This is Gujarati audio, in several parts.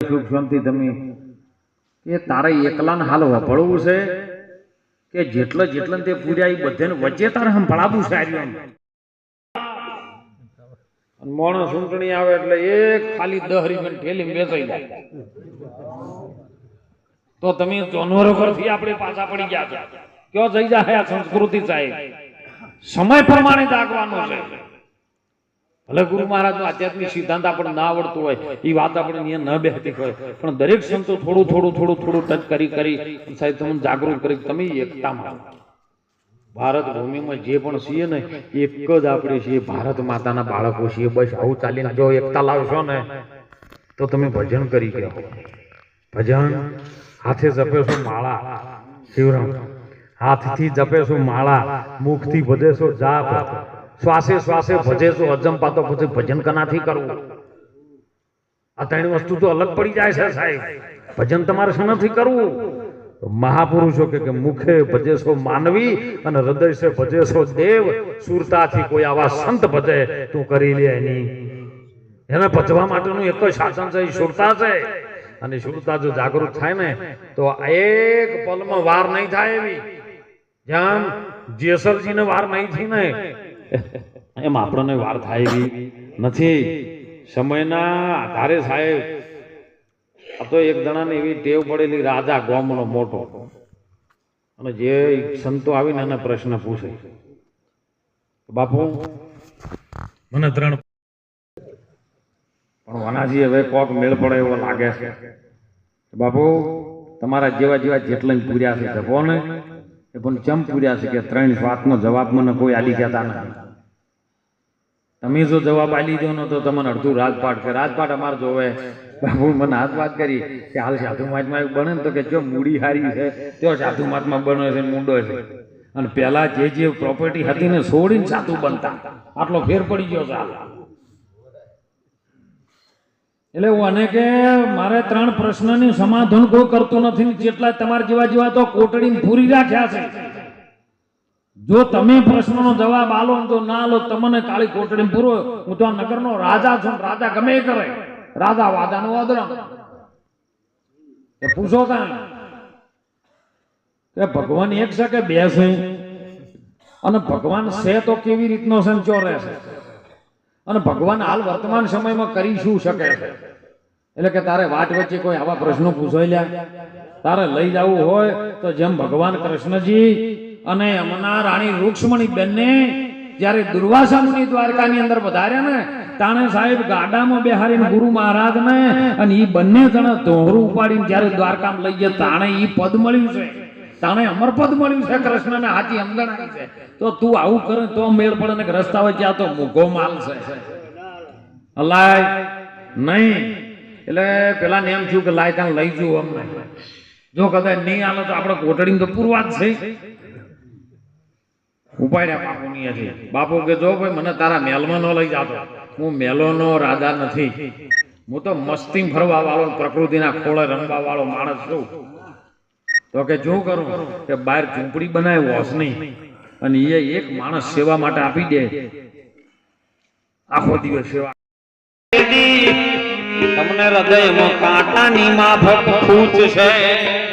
સુખ શાંતિ તમે એ તારે એકલાને હાલ વફળવું છે? કે જેટલા જેટલા તે પૂર્યા એ બધાને વચ્ચે તારે સંભળાવું છે આર્યું. ઊંટણી આવે એટલે એક ખાલી દહરી પણ ઠેલી બેસાઈ જાય. તો તમે જાનવરો પરથી આપણે પાછા પડી ગયા કયો જઈ જાય આ સંસ્કૃતિ સાહેબ? સમય પ્રમાણે જાગવાનો છે. ભલે ગુરુ મહારાજ આધ્યાત્મિક સિદ્ધાંત આપણને ના આવડતું હોય, એ વાત આપણે અહીંયા ન બેસતી હોય, પણ દરેક સંતો થોડું થોડું થોડું થોડું ટચ કરી કરી સાહેબ તમને જાગૃત કરી, તમે એકતામાં ભારત ભૂમિમાં જે પણ છીએ ને, એક જ આપણે છીએ, ભારત માતાના બાળકો છીએ, બસ આવું ચાલીને જો એકતા લાવશો ને, તો તમે ભજન કરી ગયો ભજન હાથે જપેશો માળા, શિવરામ. હાથથી જપેશો માળા, મુખથી ભજેશો જાપ. શ્વાસે શ્વાસે ભજેશો અજંપા તો પછી ભજન કનાથી કરવું આ ત્રણ વસ્તુ તો અલગ પડી જાય છે સાહેબ. ભજન તમારે શેનાથી કરવું? મહાપુરુષો કે મુખે ભજેશો માનવી અને હૃદય સે ભજેશો દેવ. સુરતાથી કોઈ આવા સંત ભજે. તું કરી લે એની. એને ભજવા માટેનું એક જ શાસન છે સુરતા છે. અને સુરતા જો જાગૃત થાય ને, તો એક પલમાં વાર નહીં થાય એવી. જેમ જેસલજીને વાર નહીં થઈ ને એમ આપણને વાર થાય એવી નથી. સમયના આધારે સાહેબ આ તો એક જણાને એવી ટેવ પડેલી રાજા ગોમનો મોટો. અને જે સંતો આવીને એને પ્રશ્ન પૂછે. બાપુ મને ત્રણ પણ વનાજી હવે કોક મેળ પડે એવો લાગે છે. બાપુ તમારા જેવા જેવા જેટલા પૂર્યા છે કોને એ પણ ચમ પૂર્યા છે કે ત્રણ વાતનો જવાબ મને કોઈ આલી જતા નથી. તમે જો જવાબ આલી દો ને તો તમને અડધું રાજપાટ કે રાજપાટ અમારે જોવે. બાપુ, મને હાથ વાત કરી કે હાલ સાધુ મહાત્મા બને તો કે જો મૂડી હારી છે, તો સાધુ મહાત્મા બને છે મૂંડો છે. અને પેલા જે જે પ્રોપર્ટી હતી ને છોડીને સાધુ બનતા. આટલો ફેર પડી ગયો છે એટલે હું અને કે મારે ત્રણ પ્રશ્નની સમાધાન કોઈ કરતું નથી જેટલા તમારા જેવા જેવા તો કોટડીને પૂરી રાખ્યા છે. જો તમે પ્રશ્નનો જવાબ આલો તો ના આલો, તમને કાળી કોટડી પૂરો હું તો નગરનો રાજા છું રાજા ગમે કરે. રાજા વાદાનો વાદરમ એ પૂછો કાં ભગવાન એક છે કે બે છે? અને ભગવાન છે તો કેવી રીતનો ને ચોરે છે? અને ભગવાન હાલ વર્તમાન સમયમાં કરી શું શકે છે? એટલે કે તારે વાટ વચ્ચે કોઈ આવા પ્રશ્નો પૂછાઈ લ્યા. તારે લઈ જવું હોય તો જેમ ભગવાન કૃષ્ણજી અને યમુના રાણી રૂક્ષ્મણી બેનને જ્યારે દુર્વાસા મુનિ દ્વારકાની અંદર વધાર્યા ને, તાણે સાહેબ ગાડામાં બેહારીને ગુરુ મહારાજને અને એ બંને જણા ધોરું ઉપાડીને જ્યારે દ્વારકામાં લઈ ગયા તાણે એ પદ મળ્યું છે. તાણે અમર પદ મળ્યું છે, કૃષ્ણને હાથી અમગણાઈ છે. તો તું આવું કરે તો મેળ પડે ને રસ્તા હોય ત્યાં તો મૂઘો માલ છે. અલાય નહીં. એટલે પેલા ને એમ થયું કે લાય ત્યાં લઈ જવું અમને. જો કદાચ નહીં આલો તો આપણે કોટડી તો પૂરવા જ છે. ઉપાડ્યા બાપુની બાપુ કે, જો ભાઈ, મને તારા મહેલમાં ન લઈ જાતો. હું મેલોનો રાજા નથી. હું તો મસ્તી ફરવા વાળો, પ્રકૃતિના ખોળે રમવા વાળો માણસ છું. તો કે શું કરું કે બહાર ઝૂંપડી બનાવી નહીં. અને એ એક માણસ સેવા માટે આપી દે. આખો દિવસ સેવા. તમને હૃદયમાં કાંટાની માફક છે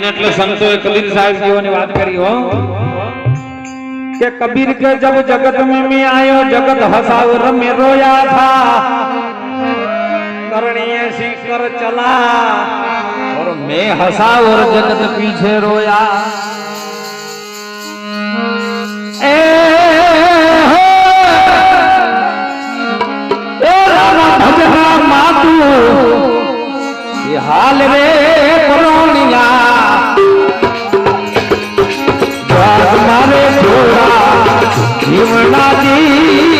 અને એટલે સંતોએ કબીર સાહેબ જીઓની વાત કરી, હો. કે કબીર કે જબ જગત મે મે આયો, જગત હસાવ રમે રોયા થા. કરણીએ શિખર ચલા, ઓર મે હસાવ ઓર જગત પીછે રોયા. એ હો, એ રામ ભજના માતુ હાલ રે પરણિયા. જીવનાજી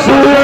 Rasul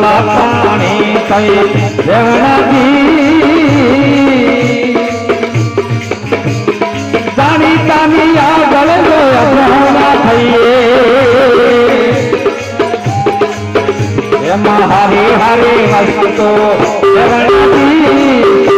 પાણી કઈ દેવનાથી જાણી તાની આગળ જોયા થઈએ. એમાં હારી હારી વસ્તુ રેવણાજી